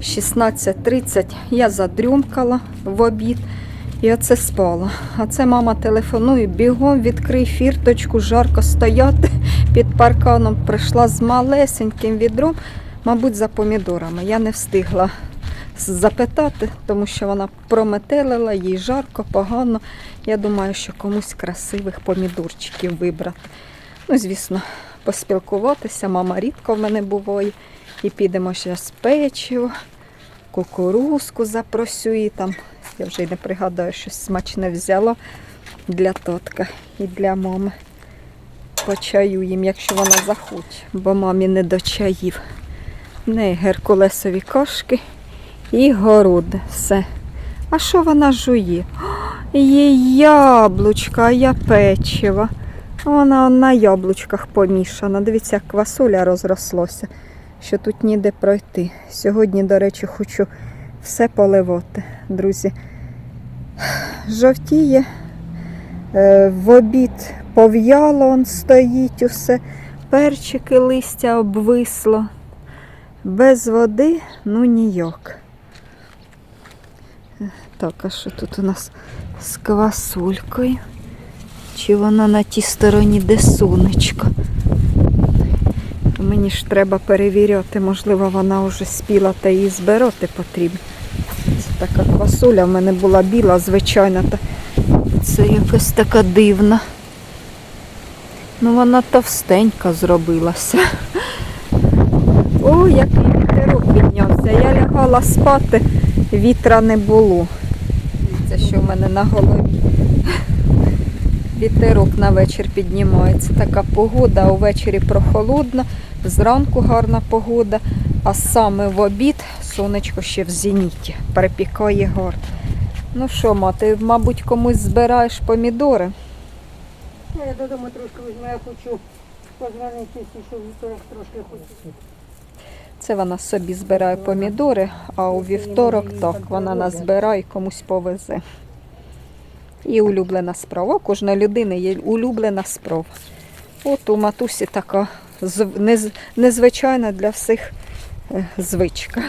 16.30 я задрюмкала в обід і оце спала. А це мама телефонує, бігом відкрий фірточку, жарко стояти під парканом. Прийшла з малесеньким відром, мабуть, за помідорами. Я не встигла запитати, тому що вона прометелила, їй жарко, погано. Я думаю, що комусь красивих помідорчиків вибрати. Ну, звісно, поспілкуватися. Мама рідко в мене буває. І підемо ще з печиво, кукурузку запросю і там. Я вже й не пригадаю, щось смачне взяла для тотка і для мами. По чаю їм, якщо вона захоче, бо мамі не до чаїв. В неї геркулесові кошки і город. Все. А що вона жує? О, Є яблучка, а я печиво. Вона на яблучках помішана. Дивіться, як квасоля розрослося, що тут ніде пройти. Сьогодні, до речі, хочу все поливати, друзі. Жовтіє, Е, в обід пов'яло, он стоїть усе. Перчики листя обвисло. Без води, ну ніяк. Так, а що тут у нас з квасулькою? Чи вона на тій стороні, де сонечко? Мені ж треба перевіряти, можливо, вона вже спіла та її збирати потрібно. Це така квасуля в мене була біла, звичайна, та це якась така дивна. Ну, вона товстенька зробилася. О, який вітерок піднявся. Я лягала спати, вітра не було. Це що в мене на голові. Вітерок на вечір піднімається. Така погода, увечері прохолодно, зранку гарна погода, а саме в обід сонечко ще в зеніті. Перепікає гарно. Ну що, ма, ти, мабуть, комусь збираєш помідори? Ну, Я додому трошки візьму, я хочу позвонити, що вівторок трошки хочу. Це вона собі збирає помідори, а у вівторок так, вона назбирає і комусь повезе. І улюблена справа. У кожної людини є улюблена справа. От у матусі така незвичайна для всіх е, звичка.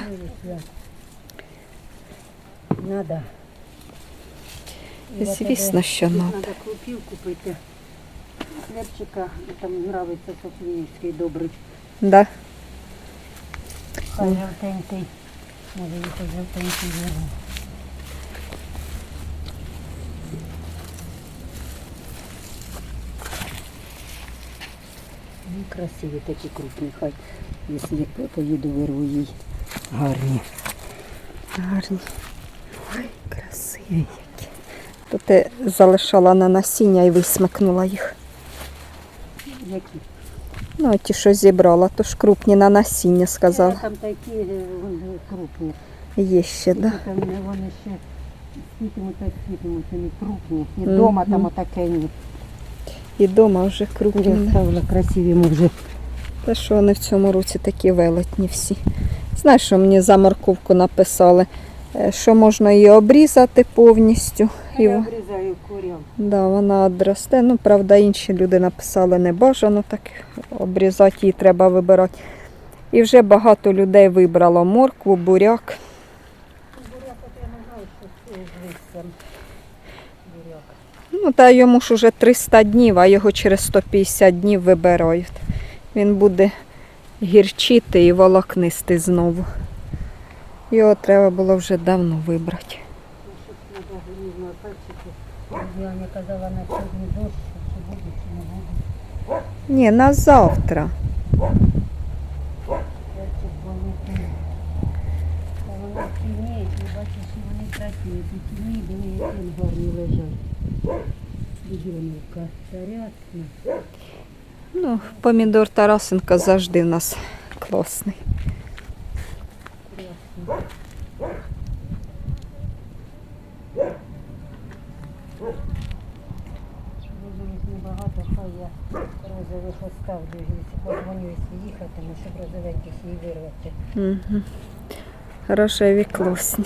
Надо. Звісно, що Треба крупів купити. Хлебчика, там нравиться Софіївський добрий. Да. Хай жовтенький. Може, їх жовтенький вірно. Ну, красиві такі крупні, хай, якщо я поїду, вирву їй. Гарні. Гарні. Ой, красиві які. То ти залишала на насіння і висмикнула їх. Які? Ну, ті, що зібрала, то ж крупні на насіння, сказала. Там такі е, вони крупні. Є ще, Да. да? Там вони ще скітимуть та скітимуть, вони крупні. І вдома там отакені. І дома вже крупні. Я ставила красиві вже. Та що вони в цьому році такі велетні всі. Знаєш, що мені за морковку написали? Е, Що можна її обрізати повністю. І, Я в- обрізаю курям. да, вона одросте. Ну, правда, інші люди написали не бажано так обрізати, її треба вибирати. І вже багато людей вибрало моркву. Буряк, от я не знаю, що це з листям. Буряк. Ну, та йому ж уже 300 днів, а його через 150 днів вибирають. Він буде гірчити і волокнистий знову. Його треба було вже давно вибрати. Ну, щось треба Будівельника. Рясно. Ну, помідор Тарасенко завжди в нас класний. Рясно. Розових небагато, хай я розових оставлю. Якщо позвоню, якщо їхатиму, щоб розовеньких її вирвати. Угу. Рожеві класні.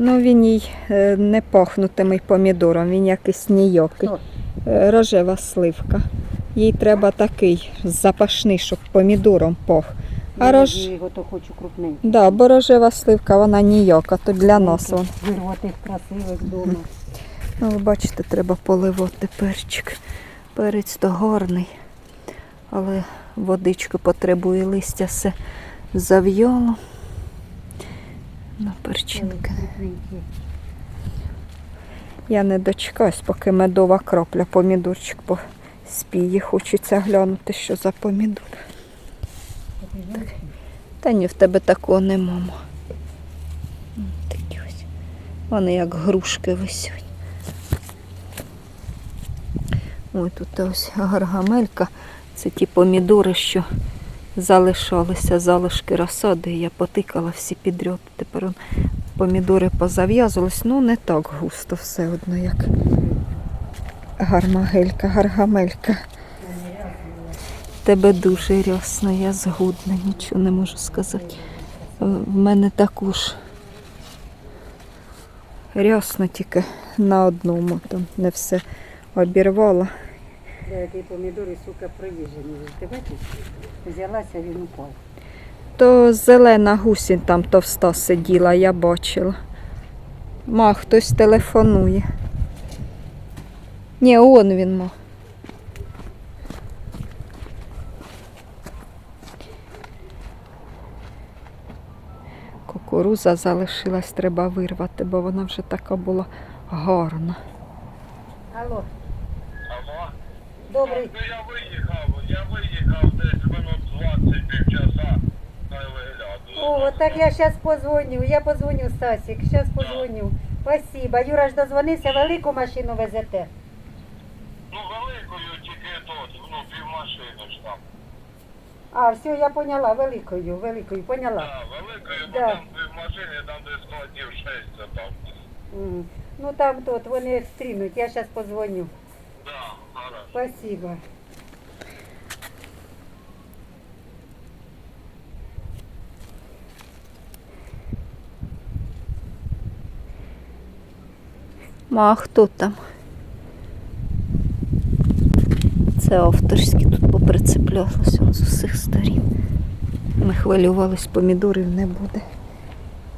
Ну, він їй е, не пахнутимий помідором, він якийсь ніякий. Е, Рожева сливка. Їй треба такий запашний, щоб помідором пах. А Я рож... його то хочу крупненький. да, бо рожева сливка, вона ніяка, то для нас. вон. Вирвати красивих вдома. Ну, ви бачите, треба поливати перчик. Перець то гарний, але водичку потребує листя все зав'яло. На перчинки. Я не дочекаюсь, поки медова крапля, помідорчик поспіє. Хочеться глянути, що за помідор. Жовтий. Та ні, в тебе такого нема. ма. М, Такі ось. Вони як грушки висять. Ой, тут ось гаргамелька. Це ті помідори, що залишалися залишки розсади. Я потикала всі підряд. Тепер помідори позав'язувались. Ну, не так густо все одно, як гармагелька, гаргамелька. Тебе дуже рясно, я згодна, нічого не можу сказати. В мене також рясно тільки на одному, там не все обірвала. Де ті помідори, сука, проїжджені. Ти бачиш? Взялася, він упав. То зелена гусінь там товста сиділа, я бачила. Ма, хтось телефонує. Ні, он він ма. Кукуруза залишилась, треба вирвати, бо вона вже така була гарна. Алло? Добрий. Ну я виїхав, я виїхав десь минут 20 півчаса на вигляду. О, так я сейчас позвоню. Я позвоню, Стасик. Сейчас позвоню. Спасибо. Юра ж дозвонився, велику машину везете. Ну великою тільки тут, ну півмашини ж там. А, все, я поняла, великою, великою, поняла. Да, великою, бо Да. там півмашини, там де складів 6 це там. М. Ну там тут, вони стрінуть, я зараз позвоню. Спасибо. Ма, а хто там? Це авторські тут поприцеплялося он з усіх сторін. Ми хвилювались, помідорів не буде.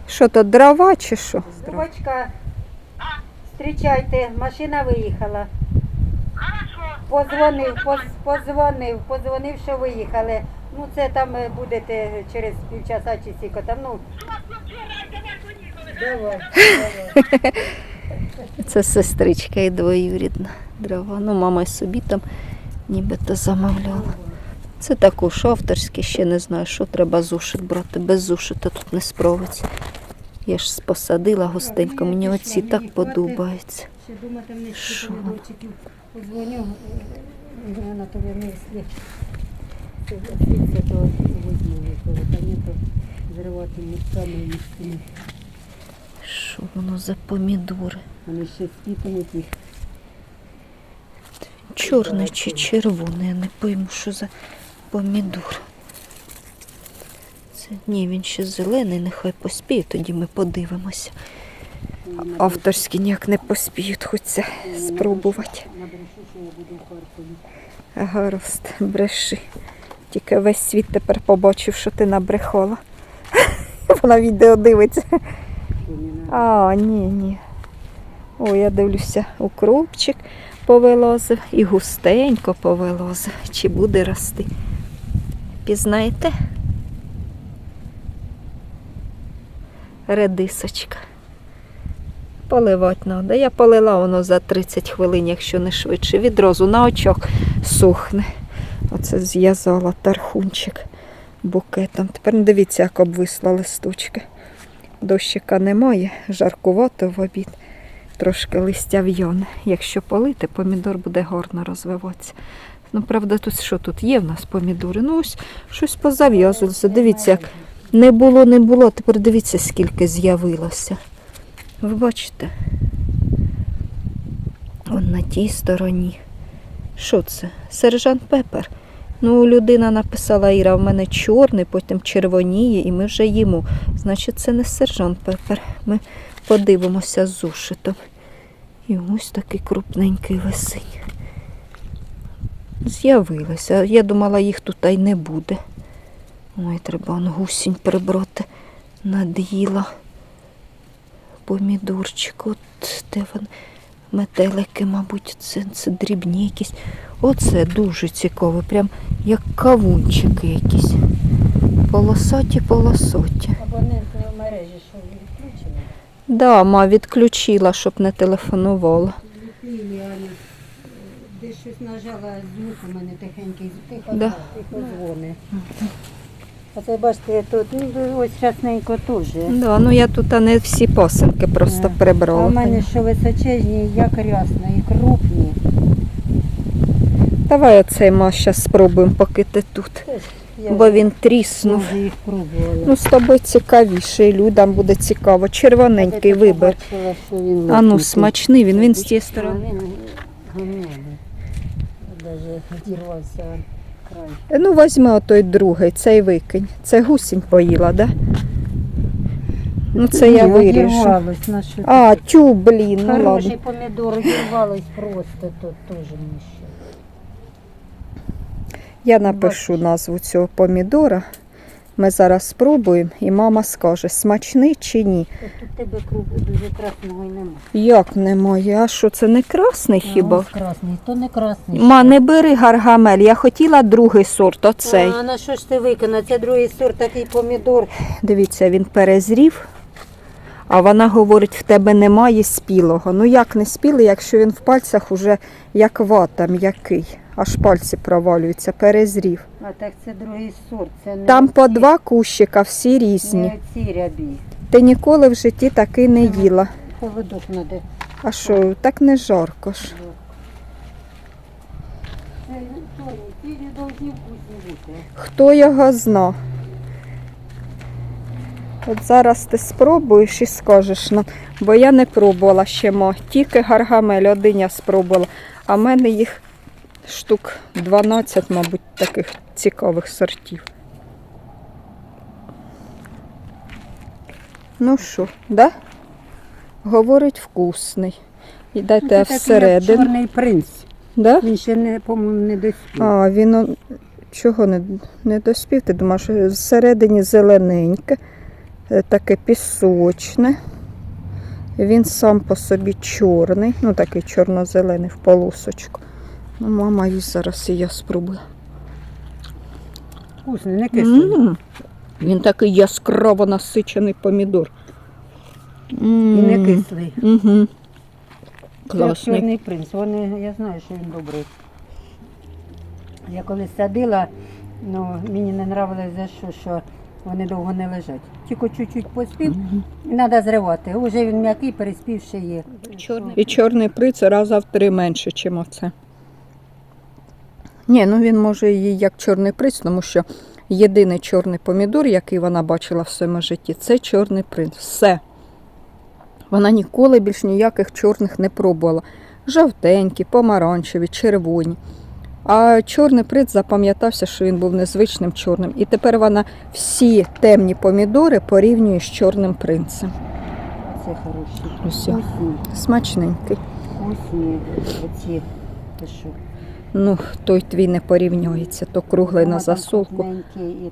Що то дрова чи що? Дубочка, зустрічайте, машина виїхала. Позвонив, поз, позвонив, позвонив, що виїхали. Ну це там е, будете через півчаса чи сіко там, ну. Давай. Це сестричка і двоюрідна дрова. Ну, мама й собі там нібито замовляла. Це також авторське, ще не знаю, що треба зушит брати. Без зушита тут не справиться. Я ж посадила густенько, мені оці так подобаються. Ще думати що помідорчиків позвоню. е, Анатолій, якщо согласиться, то возьму ніколи. Та ні, то зривати місцями і місцями. Що воно за помідори? Вони ще спітають їх. Чорний чи червоний, я не пойму, що за помідор. Це, ні, він ще зелений, нехай поспіє, тоді ми подивимося. Авторські ніяк не поспіють, хочеться спробувати. Гаразд, бреши. Тільки весь світ тепер побачив, що ти набрехала. Вона відео дивиться. А, ні, ні. О, я дивлюся, укропчик повилозив і густенько повилозив. Чи буде рости? Пізнаєте? Редисочка. Поливати треба. Я полила воно за 30 хвилин, якщо не швидше. Відразу на очах сухне. Оце зв'язала тархунчик букетом. Тепер дивіться, як обвисла листочки. Дощика немає, жаркувато в обід. Трошки листя в'яне. Якщо полити, помідор буде гарно розвиватися. Ну, правда, тут що тут є в нас помідори? Ну, ось щось позав'язувалося. Дивіться, як не було, не було. Тепер дивіться, скільки з'явилося. Ви бачите? Он на тій стороні. Що це? Сержант Пепер. Ну, людина написала Іра, в мене чорний, потім червоніє, і ми вже їмо. Значить, це не сержант Пепер. Ми подивимося з зушитом. І ось такий крупненький висить. З'явилося. Я думала, їх тут й не буде. Ой, треба он гусінь прибрати. Над'їла. Помідорчик. От де він? Метелики, мабуть, це, це дрібні якісь. Оце дуже цікаво, прям як кавунчики якісь. Полосаті, полосаті. Абонентної мережі, що відключено. Да, ма відключила, щоб не телефонувала. Ліпілі, Десь щось нажала, звук у мене тихенький, тихо, Да. тихо дзвони. А це бачите, тут ну, ось часненько теж. Да, ну я тут а не всі посинки просто прибрала. А в мене що височезні, як рясно, і крупні. Давай оцей ма зараз спробуємо, поки ти тут. Я Бо він тріснув. вже їх пробувала. Ну, з тобою цікавіше, і людям буде цікаво. Червоненький вибір. А ну, смачний, він, він з тієї сторони. Даже відірвався. Ну, візьми отой другий, цей викинь. Це гусінь поїла, да? Ну, це я Ні, виріжу. одірвалось, на що А, тю, блін, ну Хороший ладно. помідор одірвалось просто тут теж ніщо. Я напишу назву цього помідора. Ми зараз спробуємо, і мама скаже, смачний чи ні. Тут тебе кругу дуже красного й нема. Як немає? А що, це не красний хіба? ось красний, то не красний. Ма, не бери гаргамель, я хотіла другий сорт, оцей. А на що ж ти виконав? Це другий сорт, такий помідор. Дивіться, він перезрів, а вона говорить, в тебе немає спілого. Ну як не спілий, якщо він в пальцях уже як вата м'який, аж пальці провалюються, перезрів. А так це другий сорт. Це не Там по два кущика, всі різні. Оці рябі. Ти ніколи в житті таки не їла. Холодок надо. А що, так не жарко ж. Це, Тоні, ці не повинні вкусні бути. Хто його зна? От зараз ти спробуєш і скажеш нам, бо я не пробувала ще мо. Тільки гаргамель один я спробувала, а в мене їх штук 12, мабуть, таких цікавих сортів. Ну що, да? Говорить вкусний. І дайте Ну, Це всередину. Чорний принц. Да? Він ще не, по-моєму, не доспів. А, він он- чого не, не доспів? Ти думаєш, всередині зелененьке, е, таке пісочне. Він сам по собі чорний, ну такий чорно-зелений в полосочку. Ну, мама їсть зараз і я спробую. Вкусний, не кислий. М, Він такий яскраво насичений помідор. І не кислий. Угу. Це Класний. чорний принц. Вони, я знаю, що він добрий. Я коли садила, ну, мені не нравилось за що, що вони довго не лежать. Тільки чуть-чуть поспів, і треба зривати. Уже він м'який, переспів ще є. І чорний приц раза в три менше, ніж оце. Ні, ну він може її як чорний приц, тому що єдиний чорний помідор, який вона бачила в своєму житті, це чорний принц. Все. Вона ніколи більш ніяких чорних не пробувала. Жовтенькі, помаранчеві, червоні. А чорний принц запам'ятався, що він був незвичним чорним. І тепер вона всі темні помідори порівнює з чорним принцем. Це хороші. Ось. Смачненький. вкусні оці. Що Ну, той твій не порівнюється, то круглий на засолку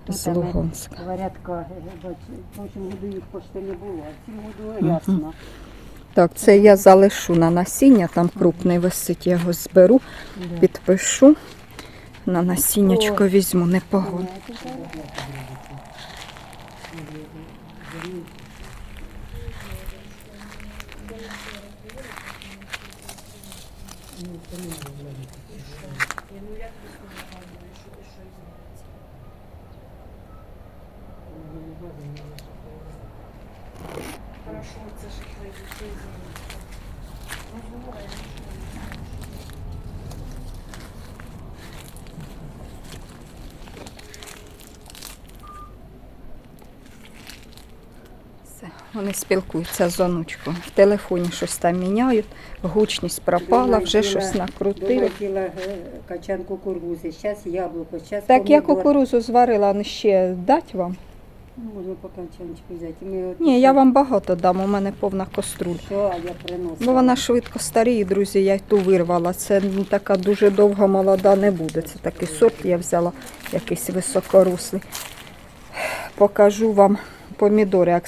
з Луганська. Варятка, в прошлому году їх почти не було, а в году ясно. Так, це я залишу на насіння, там крупний висить, я його зберу, підпишу. На насіннячко візьму, непогано. Все, Вони спілкуються з онучкою. В телефоні щось там міняють, гучність пропала, вже щось накрутили. Е, качан кукурудзи, зараз яблуко, зараз Так я кукурузу зварила, а ще дать вам? Можна по качанчику взяти. Ми от Ні, я вам багато дам, у мене повна каструль. Що, а я приносила. Бо вона швидко старіє, друзі, я й ту вирвала. Це ну, така дуже довга молода не буде. Це такий сорт я взяла, якийсь високорослий. покажу вам помідори, як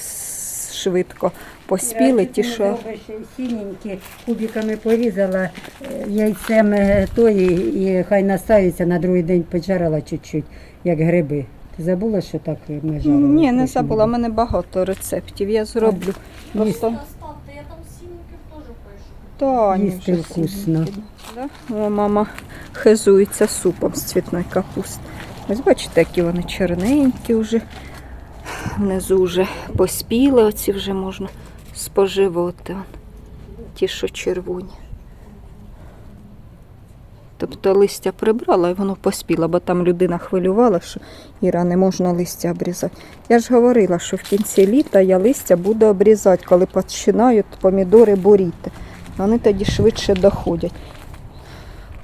швидко поспіли. Ті, що Добре, що сіненькі кубиками порізала е, яйцем е, тої і хай настаються на другий день поджарила чуть-чуть, як гриби. Забула, що так ми жарили? ні, не забула. У мене багато рецептів. Я зроблю. Просто я там сінників теж пишу. та ні, Їсти вже вкусно. Да? О, мама хизується супом з цвітної капусти. Ось бачите, які вони чорненькі вже. Внизу вже поспіли, оці вже можна споживати. Ті, що червоні. Тобто листя прибрала і воно поспіло, бо там людина хвилювала, що Іра не можна листя обрізати. Я ж говорила, що в кінці літа я листя буду обрізати, коли починають помідори буріти. Вони тоді швидше доходять.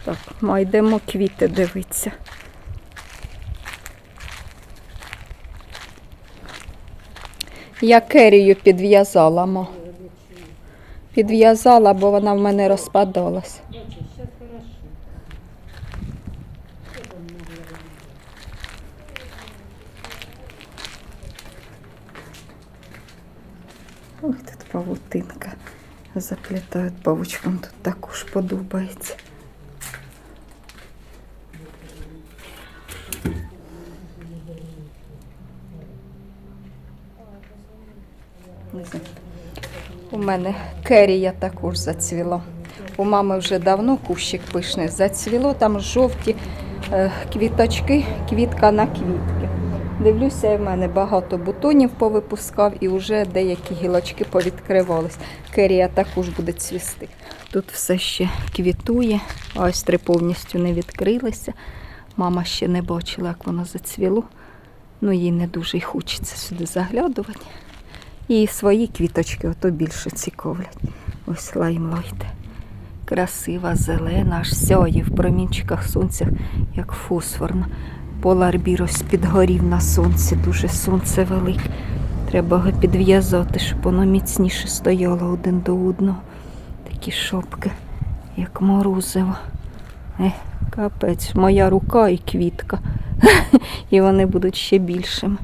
Так, ми квіти дивитися. Я керію підв'язала, ма. Підв'язала, бо вона в мене розпадалась. Ой, тут павутинка. Заплітають павучком, тут також подобається. У мене керія також зацвіло. У мами вже давно кущик пишний зацвіло, там жовті е, квіточки, квітка на квітки. Дивлюся, і в мене багато бутонів повипускав і вже деякі гілочки повідкривались. Керія також буде цвісти. Тут все ще квітує, ось три повністю не відкрилися. Мама ще не бачила, як воно зацвіло. Ну, їй не дуже й хочеться сюди заглядувати. І свої квіточки ото більше цікавлять. Ось лаймлойд. Красива, зелена, аж сяє в промінчиках сонця, як фосфорна. Поларбір ось підгорів на сонці, дуже сонце велике. Треба його підв'язати, щоб воно міцніше стояло один до одного. Такі шопки, як морозиво. Е, капець, моя рука і квітка. І вони будуть ще більшими.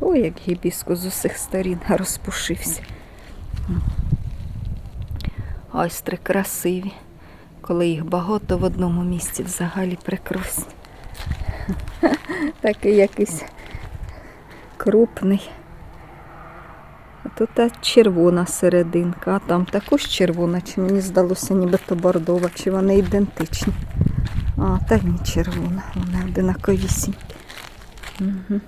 Ой, як гібіско з усіх сторін розпушився. Айстри красиві. Коли їх багато в одному місці взагалі прекрасні. Такий якийсь крупний. А тут червона серединка, а там також червона, чи мені здалося нібито бордова, чи вони ідентичні. А, та ні, червона, вони одинаковісінькі. Угу.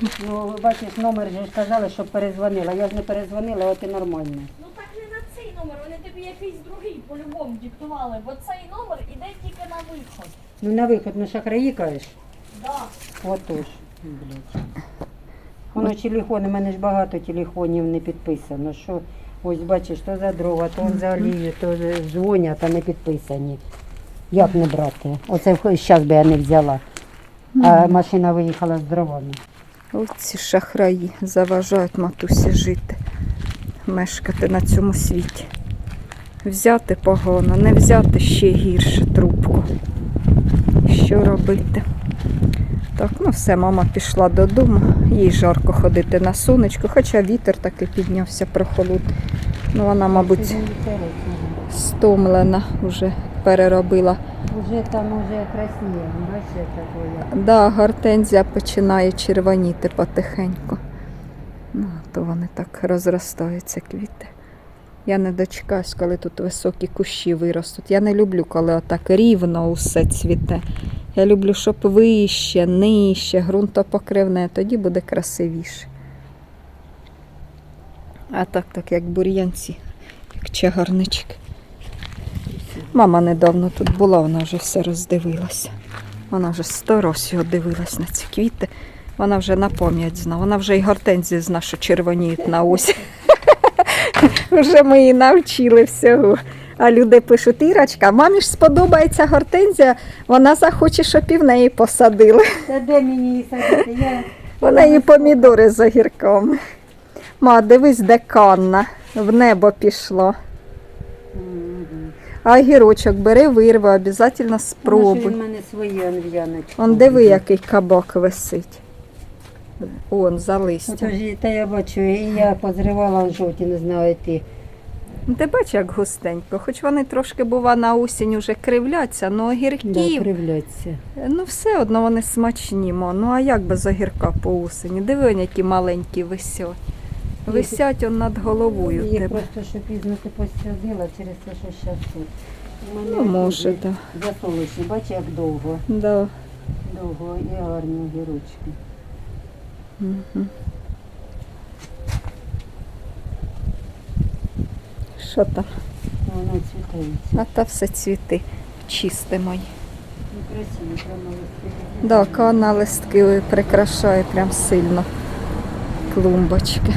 Ну, бачиш, номер же ж казали, що перезвонила. Я ж не перезвонила, от і нормально. Ну так не на цей номер, вони тобі якийсь другий по-любому диктували, бо цей номер іде тільки на виход. Ну на виход на шахраї кажеш. Да. Отож, блядь. Воно телефони, в мене ж багато телефонів не підписано. Що ось бачиш, то за дрова, то за олію, то дзвонять, а не підписані. Як не брати? Оце зараз би я не взяла. А машина виїхала з дровами. Ось ці шахраї заважають матусі жити, мешкати на цьому світі. Взяти погано, не взяти ще гірше трубку. Що робити? Так, ну все, мама пішла додому, їй жарко ходити на сонечку, хоча вітер таки піднявся прохолод. Ну, вона, мабуть, стомлена, вже переробила. Уже там уже красніє, бачите, такое. Да, гортензія починає червоніти потихеньку. Ну, то вони так розростаються квіти. Я не дочекаюсь, коли тут високі кущі виростуть. Я не люблю, коли отак рівно усе цвіте. Я люблю, щоб вище, нижче, ґрунтопокривне, тоді буде красивіше. А так, так, як бур'янці, як чагарнички. Мама недавно тут була, вона вже все роздивилася. Вона вже сто раз його дивилась на ці квіти. Вона вже на пам'ять зна. Вона вже і гортензії зна, що червоніють на осінь. Вже ми її навчили всього. А люди пишуть, Ірочка, мамі ж сподобається гортензія, вона захоче, щоб і в неї посадили. Та де мені її садити? Я У неї помідори з огірками. Ма, дивись, де канна. В небо пішло. А огірочок бери, вирви, обов'язково спробуй. він в мене свої анв'яночки. Он диви, який кабак висить. Он за листям. Отож, та я бачу, і я позривала жовті, не знаю ти. Ну, Ти бачиш, як густенько. Хоч вони трошки, бува, на осінь уже кривляться, але Да, огірків, кривляться. ну все одно вони смачні, мо. Ну а як без огірка по осені? Диви, он, які маленькі висять. Висять он над головою тебе. просто, що пізно ти посадила через те, що зараз тут. Ну, може, так. Засолочні, бачиш, як довго. Да. Довго і гарні огірочки. Мгм. Що там? Воно цвітається. А та все цвіти. Чистимо їх. Ну, красиво, прямо листки. Да, кана листки прикрашає прям сильно клумбочки.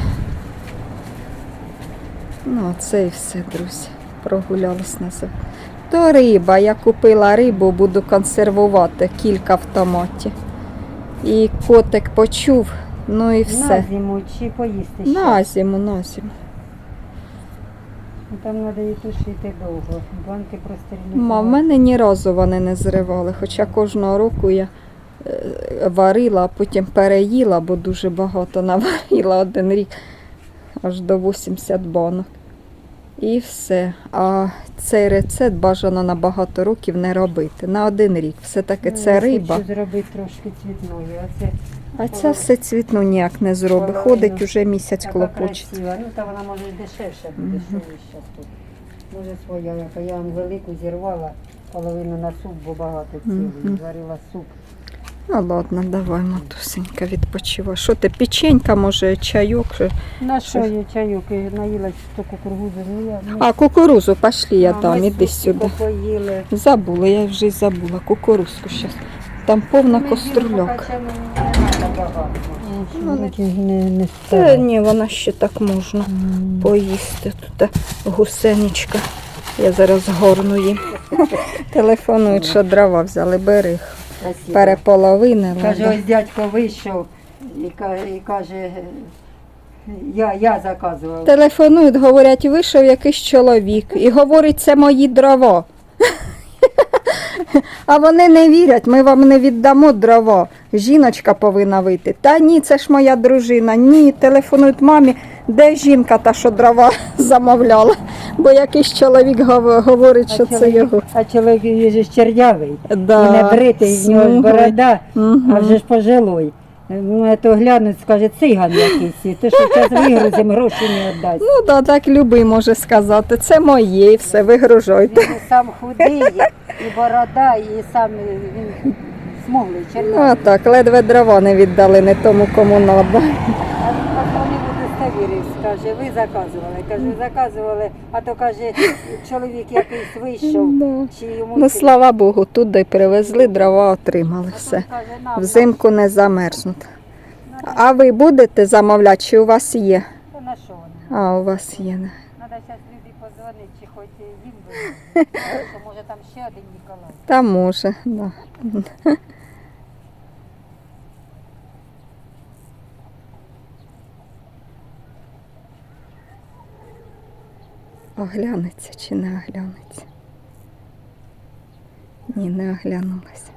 Ну, це і все, друзі. Прогулялись на це. То риба. Я купила рибу, буду консервувати кілька в томаті. І котик почув, ну і На все. зиму чи поїсти ще? На зиму, на зиму. Ну, Там треба її тушити довго. Банки прострілюють. Ма, в мене ні разу вони не зривали, хоча кожного року я е, варила, а потім переїла, бо дуже багато наварила один рік, аж до 80 банок. І все. А цей рецепт бажано на багато років не робити. На один рік. Все-таки Ну, це я риба. Хочу зробити трошки цвітною, а це А ця все цвітну ніяк не зробить. Ходить уже місяць така клопочить. красива. Ну, та вона може і дешевша буде, що зараз тут. Може своя, яка я вам велику зірвала, половину на суп, бо багато цілий. Зварила суп. Ну ладно, давай, матусенька, відпочивай. Що ти, печенька, може, чайок? Що? На що я чайок, і наїлась то кукурудзу. Ну, я, А, кукурузу, пошли, я А, там, ми іди сюди. поїли. Забула, я вже й забула. Кукурузку зараз. Там повна Ми каструльок. їли, хоча не треба багато. Ну, Такі не, не Та ні, вона ще так можна поїсти. Тут гусеничка. Я зараз горну їм. Телефонують, що дрова взяли, бери. Красиво. Переполовинили. Каже, да. ось дядько вийшов і, ка- і каже, я, я заказував. Телефонують, говорять, вийшов якийсь чоловік і говорить, це мої дрова. А вони не вірять, ми вам не віддамо дрова. Жіночка повинна вийти. Та ні, це ж моя дружина. Ні, телефонують мамі, де жінка та, що дрова замовляла. Бо якийсь чоловік говорить, що це чоловік, його. а чоловік він же ж чернявий, Да, не бритий, в нього ж борода, Мгм. а вже ж пожилой. Ну, то глянуть, скаже, циган якийсь, ти що зараз вигрузимо, гроші не віддасть. Ну да, так любий може сказати. Це моє, і все, вигружайте. Він сам худий, і борода, і сам він смуглий, Ну чернявий. а так, ледве дрова не віддали не тому, кому треба. Удостовірився, каже, ви заказували. Каже, заказували, а то каже, чоловік якийсь вийшов, Да. чи йому Ну, слава Богу, туди привезли, дрова отримали все. Взимку не замерзнуть. А ви будете замовляти, чи у вас є? на що вони? А, у вас є. не? Треба зараз люди подзвонити, чи хоч їм що може там ще один Ніколай. Та може, да. Оглянеться чи не оглянеться? Ні, не оглянулася.